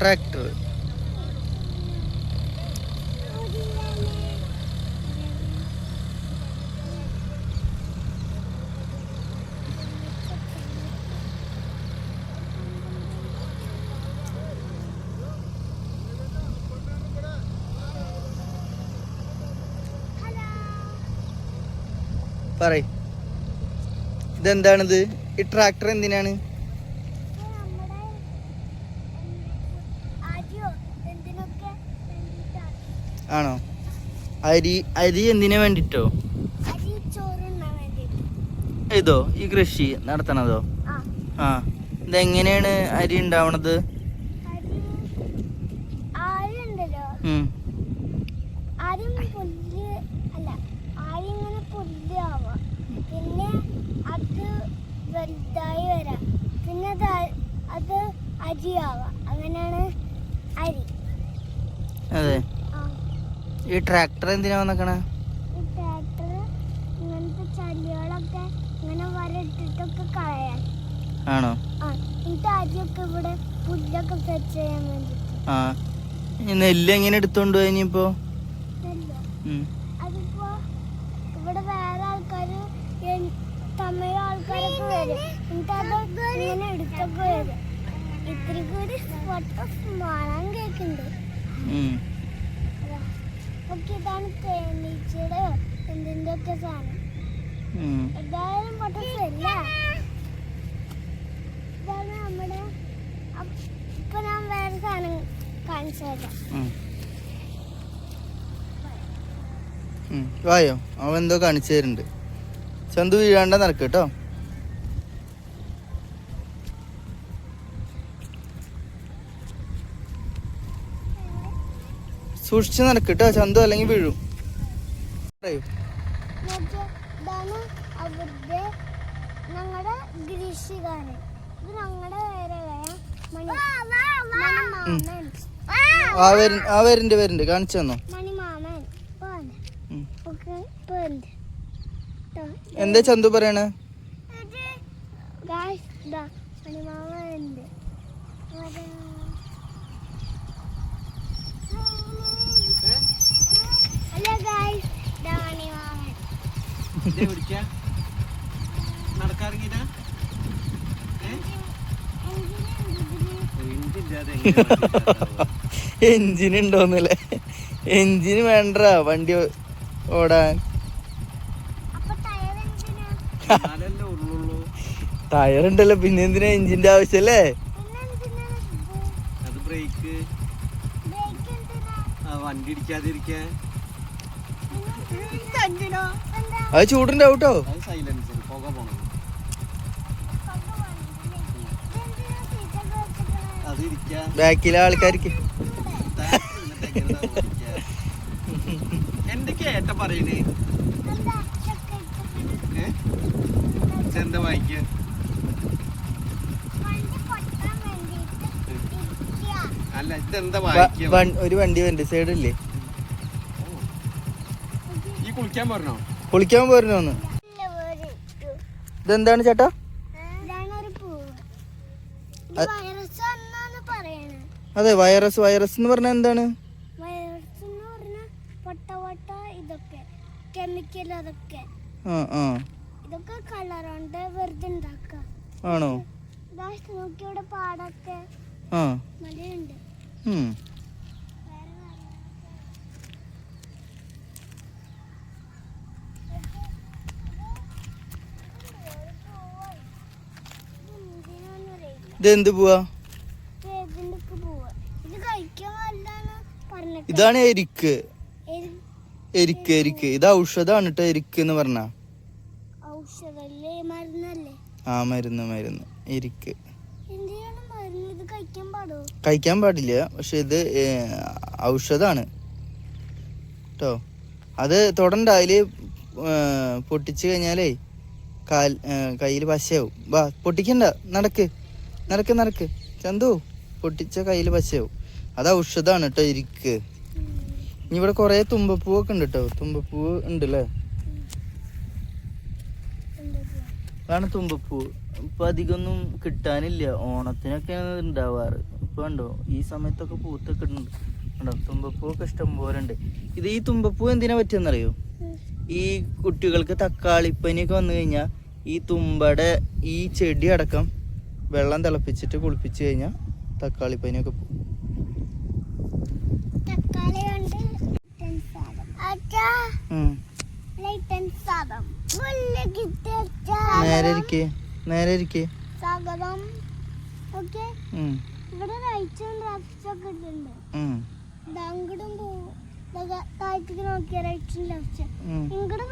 Tractor. പറയ്. ഇതെന്താണിത്? ഈ tractor എന്തിനാണ്? ആണോ? അരി അരി എന്തിനു വേണ്ടിട്ടോ? ഇതോ ഈ കൃഷി നടത്തണതോ? ആ ഇതെങ്ങനെയാണ് അരി ഉണ്ടാവണത്? പിന്നെ അത് വലുതായി വരാം. പിന്നെ അത് അരിയാവാം. അങ്ങനെയാണ് അരി. അതെ. ഈ ട്രാക്ടർ എന്തിനാ വന്നേക്കണേ? ആണോ? ആ നെല്ല് എങ്ങനെ എടുത്തോണ്ട് പോയി ഇനിയിപ്പോ? ഇത്തിരി കൂടി ഫോട്ടോ മണം കേക്കുന്നുണ്ട് ഉം. ഒക്കെ ഇതാണ് തേനീച്ചയുടെ എന്തിന്റെ ഒക്കെ സാധനം ഉം. എന്തായാലും ഫോട്ടോസ് അല്ല ഇതാണ് നമ്മുടെ ഇപ്പൊ ഞാൻ വേറെ സാധനം കാണിച്ചു തരാം ഉം. ഉം. വായോ അവൻ എന്തോ കാണിച്ചു തരുന്നുണ്ട് ചന്തു വീഴാണ്ട നടക്ക് കേട്ടോ സൂക്ഷിച്ച് നടക്ക് കേട്ടോ ചന്തു അല്ലെങ്കിൽ വീഴും. പറയൂ. ആ വരും ആ വരുന്നുണ്ട് വരുന്നുണ്ട് കാണിച്ചു തന്നോ? എന്താ ചന്തു പറയണേ? മണിമാമൻ ഉണ്ട്. നടക്കാറിങ്ങിട്ടാ? എഞ്ചിൻ ഉണ്ടോന്നല്ലേ? എഞ്ചിന് വേണ്ട വണ്ടി ഓടാൻ. ടയറുണ്ടല്ലോ ടയർ ഉണ്ടല്ലോ പിന്നെ എന്തിനാ എഞ്ചിന്റെ ആവശ്യല്ലേ? ബ്രേക്ക്. വണ്ടി ഇടിക്കാതിരിക്കാൻ? അത് കേട്ടോ? അത് ഇരിക്കാൻ ബാക്കിലെ ആൾക്കാർക്ക്. എന്തൊക്കെയാ ഏട്ട പറയണേ? എന്താ? വായിക്ക? അല്ല ഇതെന്താ വ- വായിക്ക? ഒരു വണ്ടി വണ്ടി സൈഡ് ഈ കുളിക്കാൻ പറഞ്ഞോ കുളിക്കാൻ. ഇതെന്താണ് ചേട്ടാ? അതെ വൈറസ് വൈറസ് എന്ന് പറഞ്ഞാൽ എന്താണ്? ആണോ? പറഞ്ഞാൽ അറിയില്ല. ഇത് എന്ത് പോവാ? ഇതാണ് എരിക്ക്. എരി- എരിക്ക് എരിക്ക്. ഇത് ഔഷധമാണ് കേട്ടോ എരിക്ക് എന്ന് പറഞ്ഞ. ആ മരുന്ന് മരുന്ന്. എരിക്ക്. കഴിക്കാൻ പാടോ കഴിക്കാൻ പാടില്ല പക്ഷെ ഇത് ഔഷധാണ് കേട്ടോ അത് തൊടണ്ട അതിൽ പൊട്ടിച്ചു കഴിഞ്ഞാലേ കാൽ കയ്യിൽ പശയാവും. വാ പൊട്ടിക്കണ്ട നടക്ക്. നിനക്ക് നിനക്ക്. ചന്തു പൊട്ടിച്ച കയ്യിൽ പശയാവും. അത് ഔഷധമാണ് കേട്ടോ ഇരിക്ക്. ഇനി ഇവിടെ കുറേ തുമ്പപ്പൂവൊക്കെ ഉണ്ട് കേട്ടോ തുമ്പപ്പൂവ് ഉണ്ട് അല്ലേ അതാണ് തുമ്പപ്പൂവ്. ഇപ്പൊ അധികമൊന്നും കിട്ടാനില്ല. ഓണത്തിനൊക്കെയാണ് ഉണ്ടാവാറ്. ഇപ്പൊ ഉണ്ടോ ഈ സമയത്തൊക്കെ പൂത്തൊക്കെ ഉണ്ട്. ഉണ്ടോ തുമ്പപ്പൂവൊക്കെ ഇഷ്ടം പോലെ ഉണ്ട്. ഇത് ഈ തുമ്പപ്പൂ എന്തിനാ പറ്റിയെന്നറിയോ? ഈ കുട്ടികൾക്ക് തക്കാളിപ്പനിയൊക്കെ വന്നു കഴിഞ്ഞാൽ ഈ തുമ്പയുടെ ഈ ചെടി അടക്കം വെള്ളം തിളപ്പിച്ചിട്ട് കുളിപ്പിച്ചു കഴിഞ്ഞാൽ തക്കാളി പനിയൊക്കെ പോകും. നേരെ ഇരിക്കേ നേരെ ഇരിക്കേ. ഇവിടെ